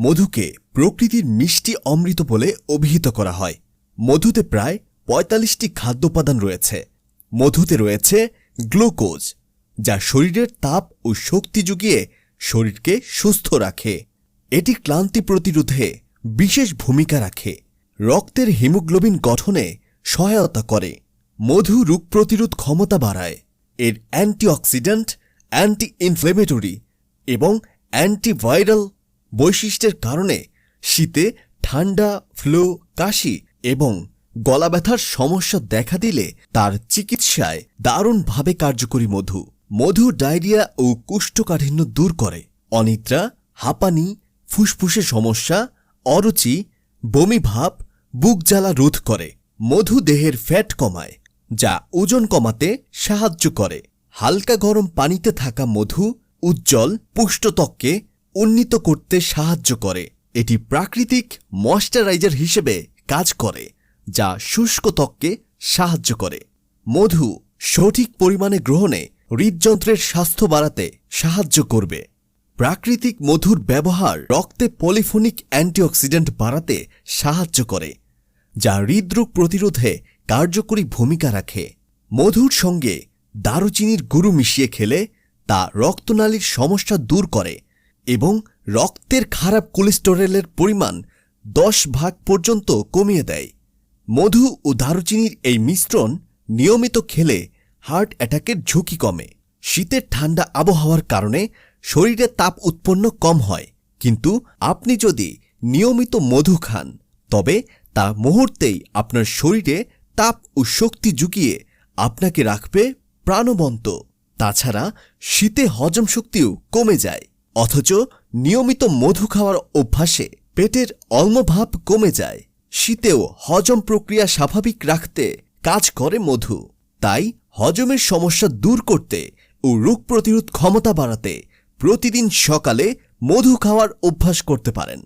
মধুকে প্রকৃতির মিষ্টি অমৃত বলে অভিহিত করা হয়। মধুতে প্রায় পঁয়তাল্লিশটি খাদ্যোপাদান রয়েছে। মধুতে রয়েছে গ্লুকোজ, যা শরীরের তাপ ও শক্তি জুগিয়ে শরীরকে সুস্থ রাখে। এটি ক্লান্তি প্রতিরোধে বিশেষ ভূমিকা রাখে। রক্তের হিমোগ্লোবিন গঠনে সহায়তা করে। মধু রোগ প্রতিরোধ ক্ষমতা বাড়ায়। এর অ্যান্টিঅক্সিডেন্ট অ্যান্টি ইনফ্লেমেটরি এবং অ্যান্টিভাইরাল বৈশিষ্ট্যের কারণে শীতে ঠান্ডা, ফ্লু, কাশি এবং গলা ব্যথার সমস্যা দেখা দিলে তার চিকিৎসায় দারুণভাবে কার্যকরী মধু মধু, ডায়রিয়া ও কুষ্ঠকাঠিন্য দূর করে। অনিদ্রা, হাঁপানি ফুসফুসের সমস্যা, অরুচি, বমি ভাব, বুক জ্বালা রোধ করে। মধু দেহের ফ্যাট কমায়, যা ওজন কমাতে সাহায্য করে। হালকা গরম পানিতে থাকা মধু, উজ্জ্বল পুষ্ট ত্বককে উন্নীত করতে সাহায্য করে। এটি প্রাকৃতিক ময়শ্চারাইজার হিসেবে কাজ করে, যা শুষ্ক ত্বককে সাহায্য করে। মধু সঠিক পরিমাণে গ্রহণে হৃদযন্ত্রের স্বাস্থ্য বাড়াতে সাহায্য করবে। প্রাকৃতিক মধুর ব্যবহার রক্তে পলিফোনিক অ্যান্টিঅক্সিডেন্ট বাড়াতে সাহায্য করে, যা হৃদরোগ প্রতিরোধে কার্যকরী ভূমিকা রাখে। মধুর সঙ্গে দারুচিনির গুরু মিশিয়ে খেলে তা রক্তনালীর সমস্যা দূর করে এবং রক্তের খারাপ কোলেস্টেরলের পরিমাণ দশ ভাগ পর্যন্ত কমিয়ে দেয়। মধু ও দারুচিনির এই মিশ্রণ নিয়মিত খেলে হার্ট অ্যাটাকের ঝুঁকি কমে। শীতের ঠান্ডা আবহাওয়ার কারণে শরীরে তাপ উৎপন্ন কম হয়। কিন্তু আপনি যদি নিয়মিত মধু খান, তবে তা মুহূর্তেই আপনার শরীরে তাপ ও শক্তি জুগিয়ে আপনাকে রাখবে প্রাণবন্ত। তাছাড়া শীতে হজম শক্তিও কমে যায়। অথচ নিয়মিত মধু খাওয়ার অভ্যাসে পেটের অল্মভাব কমে যায়। শীতেও হজম প্রক্রিয়া স্বাভাবিক রাখতে কাজ করে মধু। তাই হজমের সমস্যা দূর করতে ও রোগ প্রতিরোধ ক্ষমতা বাড়াতে প্রতিদিন সকালে মধু খাওয়ার অভ্যাস করতে পারেন।